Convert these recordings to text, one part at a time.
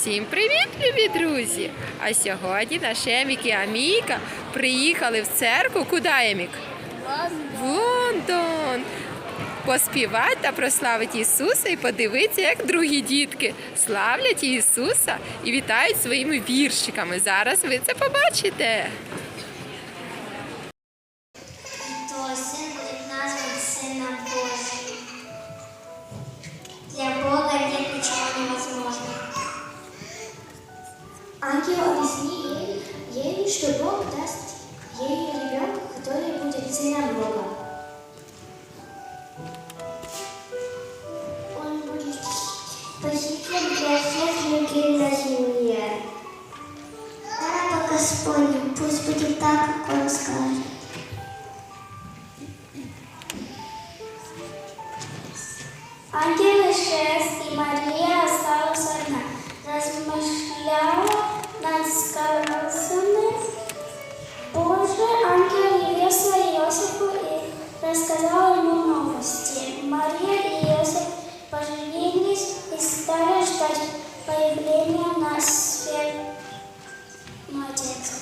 Всім привіт, любі друзі! А сьогодні наші Емік і Аміка приїхали в церкву. Куди Емік? В Лондон! Поспівати та прославити Ісуса і подивитися, як другі дітки славлять Ісуса і вітають своїми віршиками. Зараз ви це побачите. Объяснил ей, что Бог даст ей ребенка, который будет сыном Бога. Он будет спасителем для всех людей на земле. Да, по Господню, пусть будет так, как Он скажет. Ангел исчез, и Мария поженились и стали ждать появления на свет младенца.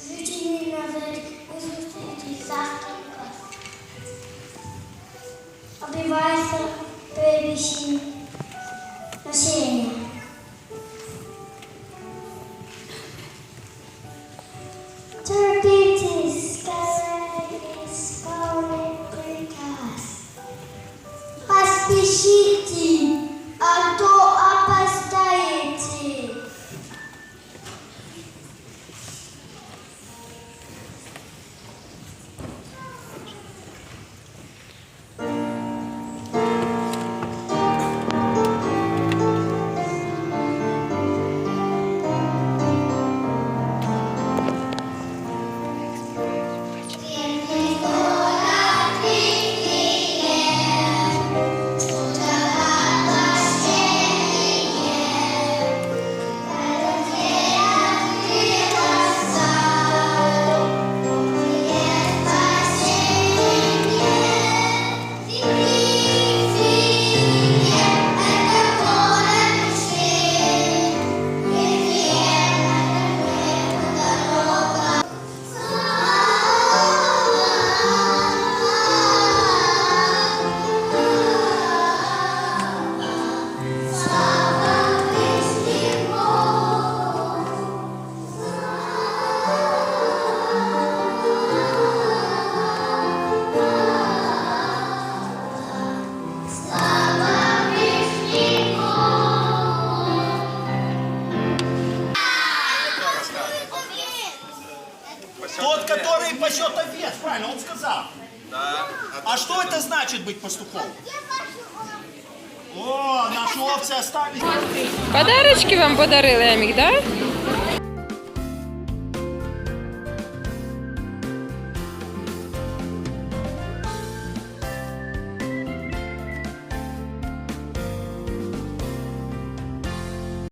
Жители Назарет высушили завтрака, обливается первичным населением. Тот, который пасет овец, правильно, он сказал. А что это значит быть пастухом? О, наши овцы остались. Подарочки вам подарили, так? Да?